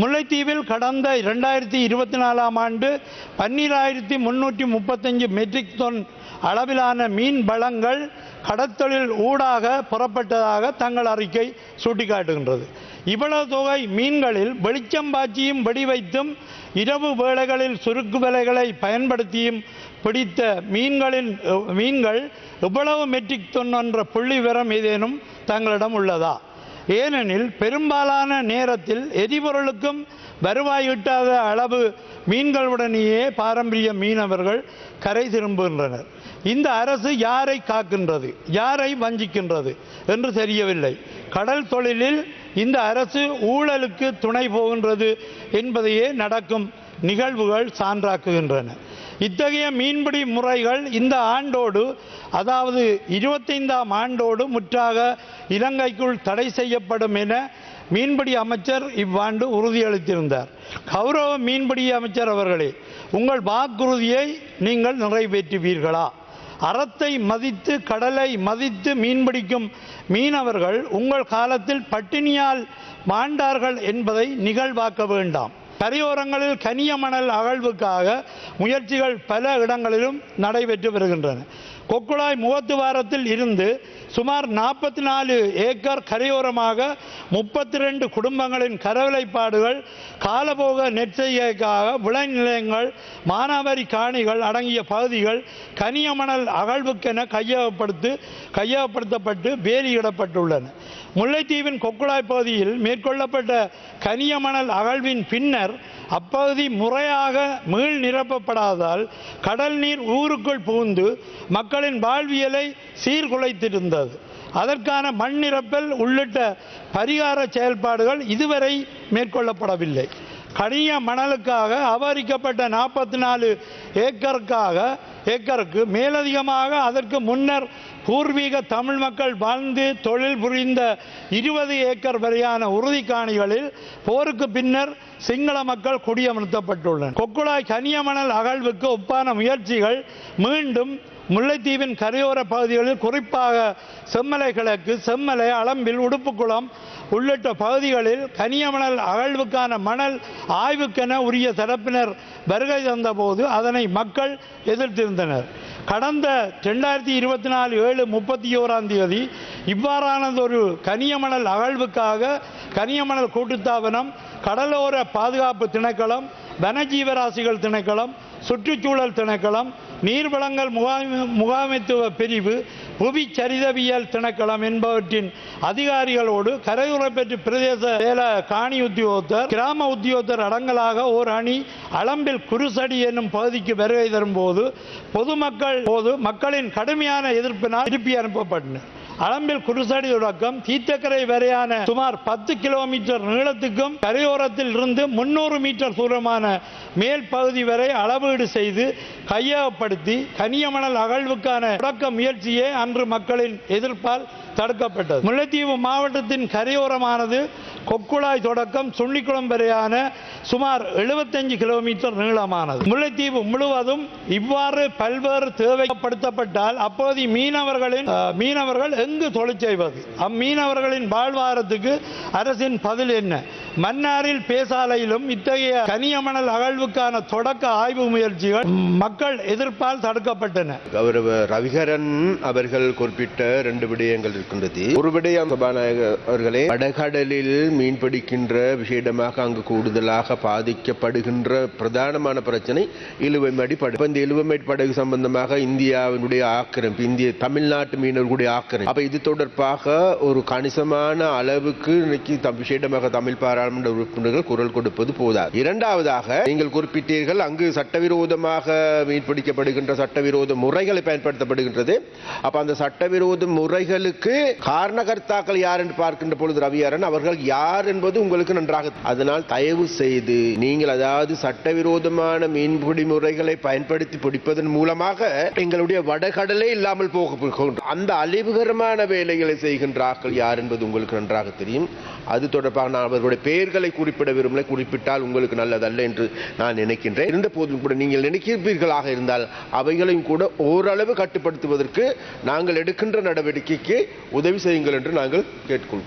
முல்லைத்தீவில் கடந்த இரண்டாயிரத்தி இருபத்தி நாலாம் ஆண்டு பன்னிராயிரத்தி முன்னூற்றி முப்பத்தஞ்சு மெட்ரிக் தொன் அளவிலான மீன் வளங்கள் கடத்தொழில் ஊடாக புறப்பட்டதாக தங்கள் அறிக்கை சுட்டிக்காட்டுகின்றது. இவ்வளவு தொகை மீன்களில் வெளிச்சம் பாய்ச்சியும் வெடிவைத்தும் இரவு வேளைகளில் சுருக்கு விலைகளை பயன்படுத்தியும் பிடித்த மீன்களின் மீன்கள் இவ்வளவு மெட்ரிக் தொன் என்ற புள்ளி விவரம் ஏதேனும் தங்களிடம் உள்ளதா? ஏனெனில் பெரும்பாலான நேரத்தில் எரிபொருளுக்கும் வருவாய் ஈட்டாத அளவு மீன்களுடனேயே பாரம்பரிய மீனவர்கள் கரை திரும்புகின்றனர். இந்த அரசு யாரை காக்கின்றது யாரை வஞ்சிக்கின்றது என்று தெரியவில்லை. கடல் தொழிலில் இந்த அரசு ஊழலுக்கு துணை போகின்றது என்பதையே நடக்கும் நிகழ்வுகள் சான்றாக்குகின்றன. இத்தகைய மீன்பிடி முறைகள் இந்த ஆண்டோடு அதாவது இருபத்தைந்தாம் ஆண்டோடு முற்றாக இலங்கைக்குள் தடை செய்யப்படும் என மீன்பிடி அமைச்சர் இவ்வாண்டு உறுதியளித்திருந்தார். கௌரவ மீன்பிடி அமைச்சர் அவர்களே உங்கள் வாக்குறுதியை நீங்கள் நிறைவேற்றுவீர்களா? அறத்தை மதித்து கடலை மதித்து மீன்பிடிக்கும் மீனவர்கள் உங்கள் காலத்தில் பட்டினியால் மாண்டார்கள் என்பதை நிகழ்வாக்க வேண்டாம். கரையோரங்களில் கனிய மணல் அகழ்வுக்காக முயற்சிகள் பல இடங்களிலும் நடைபெற்று வருகின்றன. கொக்குழாய் முகத்துவாரத்தில் இருந்து சுமார் நாற்பத்தி நாலு ஏக்கர் கரையோரமாக முப்பத்தி ரெண்டு குடும்பங்களின் கரவிலைப்பாடுகள் காலபோக நெற்செய்கைக்காக விளைநிலையங்கள் மானாவாரி காணிகள் அடங்கிய பகுதிகள் கனியமணல் அகழ்வுக்கென கையகப்படுத்து கையகப்படுத்தப்பட்டு வேலியிடப்பட்டுள்ளன. முல்லைத்தீவின் கொக்குழாய் பகுதியில் மேற்கொள்ளப்பட்ட கனியமணல் அகழ்வின் பின்னர் அப்பகுதி முறையாக மீள் நிரப்பப்படாதால் கடல் நீர் ஊருக்குள் புகுந்து மக்களின் வாழ்வியலை சீர்குலைத்திருந்தது. அதற்கான மண் நிரப்பல் உள்ளிட்ட பரிகார செயல்பாடுகள் இதுவரை மேற்கொள்ளப்படவில்லை. கனிய மணலுக்காக அபகரிக்கப்பட்ட நாற்பத்தி நாலு ஏக்கருக்காக ஏக்கருக்கு மேலதிகமாக அதற்கு முன்னர் பூர்வீக தமிழ் மக்கள் வாழ்ந்து தொழில் புரிந்த இருபது ஏக்கர் வரையான உறுதிக்காணிகளில் போருக்கு பின்னர் சிங்கள மக்கள் குடியமர்த்தப்பட்டுள்ளனர். கொக்குழாய் கனியமணல் அகழ்வுக்கு ஒப்பான முயற்சிகள் மீண்டும் முல்லைத்தீவின் கரையோர பகுதிகளில் குறிப்பாக செம்மலை கிழக்கு செம்மலை அளம்பில் உடுப்புக்குளம் உள்ளிட்ட பகுதிகளில் கனியமணல் அகழ்வுக்கான மணல் ஆய்வுக்கென உரிய தரப்பினர் வருகை தந்தபோது அதனை மக்கள் எதிர்த்திருந்தனர். கடந்த ரெண்டாயிரத்தி இருபத்தி நாலு ஏழு முப்பத்தி ஓராம் தேதி இவ்வாறானதொரு கனியமணல் அகழ்வுக்காக கனியமணல் கூட்டுத்தாபனம் கடலோர பாதுகாப்பு திணைக்களம் வனஜீவராசிகள் திணைக்களம் சுற்றுச்சூழல் திணைக்களம் நீர்வளங்கள் முகாமி முகாமைத்துவ பிரிவு புவி சரிதவியல் திணைக்களம் என்பவற்றின் அதிகாரிகளோடு கரையுறப்பெற்று பிரதேச சேல காணி உத்தியோகத்தர் கிராம உத்தியோகத்தர் அடங்கலாக ஓர் அணி அளம்பில் குருசடி என்னும் பகுதிக்கு வருகை தரும்போது பொதுமக்கள் போது மக்களின் கடுமையான எதிர்ப்பினால் திருப்பி அனுப்பப்பட்டனர். அளம்பில் குருசடி தொடக்கம். தீர்த்தக்கரை வரையான சுமார் பத்து கிலோமீட்டர் நீளத்துக்கும் கரையோரத்தில் இருந்து முன்னூறு மீட்டர் தூரமான மேல் பகுதி வரை அளவீடு செய்து கையகப்படுத்தி கனியமணல் அகழ்வுக்கான தொடக்க முயற்சியே அன்று மக்களின் எதிர்ப்பால் தடுக்கப்பட்டது. முல்லைத்தீவு மாவட்டத்தின் கரையோரமானது கொக்குழாய் தொடக்கம் சுள்ளிக்குளம் வரையான சுமார் 75 கிலோமீட்டர் நீளமானது. முல்லைத்தீவு முழுவதும் இவ்வாறு பல்வேறு தேவைப்படுத்தப்பட்டால் அப்போது மீனவர்களின் மீனவர்கள் எங்கு தொழில் செய்வது? அம்மீனவர்களின் வாழ்வாரத்துக்கு அரசின் பதில் என்ன? மன்னாரில் பேசாலையிலும் இத்தகைய கனியமணல் அகழ்வுக்கான தொடக்க ஆய்வு முயற்சிகள் மக்கள் எதிர்ப்பால் தடுக்கப்பட்டன. கௌரவ ரவிகரன் அவர்கள் குறிப்பிட்ட ரெண்டு விடயங்கள் இருக்கின்றது. ஒரு விடயம் சபாநாயகர் அவர்களே வடகடலில் மீன் பிடிக்கின்ற விஷயமாக அங்கு கூடுதலாக பாதிக்கப்படுகின்ற பிரதானமான பிரச்சனை இழுவைமடி படகு. இந்த இழுவைமடி படகு சம்பந்தமாக இந்தியாவினுடைய ஆக்கிரமிப்பு இந்திய தமிழ்நாட்டு மீனவர்களுடைய ஆக்கிரமிப்பு. அப்ப இது தொடர்பாக ஒரு கணிசமான அளவுக்கு இன்னைக்கு விஷயமாக தமிழ் நாடாளுமன்ற உறுப்பினர்கள் குரல் கொடுப்பது போதாது. இரண்டாவதாக நீங்கள் குறிப்பிட்டீர்கள் அங்கு சட்டவிரோதமாக மீன்பிடிக்கப்படுகின்ற சட்டவிரோத முறைகளை பயன்படுத்தப்படுகின்றது. அப்ப அந்த சட்டவிரோத முறைகளுக்கு காரணகர்த்தாக்கள் யார் என்று பார்க்கின்ற பொழுது ரவியாரன் அவர்கள் யார் என்பது உங்களுக்கு நன்றாக அதனால் தயவு செய்து நீங்கள் அதாவது சட்டவிரோதமான மீன்பிடி முறைகளை பயன்படுத்தி பிடிப்பதன் மூலமாக எங்களுடைய வடகடலே இல்லாமல் போக அந்த அழிவுகரமான வேலைகளை செய்கின்றார்கள் யார் என்பது உங்களுக்கு நன்றாக தெரியும். அது தொடர்பாக நான் அவர்களுடைய பெயர்களை குறிப்பிட விரும்பலை. குறிப்பிட்டால் உங்களுக்கு நல்லதல்ல என்று நான் நினைக்கின்றேன். இருந்த போதும் கூட நீங்கள் நினைக்கிறீர்களாக இருந்தால் அவைகளையும் கூட ஓரளவு கட்டுப்படுத்துவதற்கு நாங்கள் எடுக்கின்ற நடவடிக்கைக்கு உதவி செய்யுங்கள் என்று நாங்கள் கேட்டுக்கொள்கிறோம்.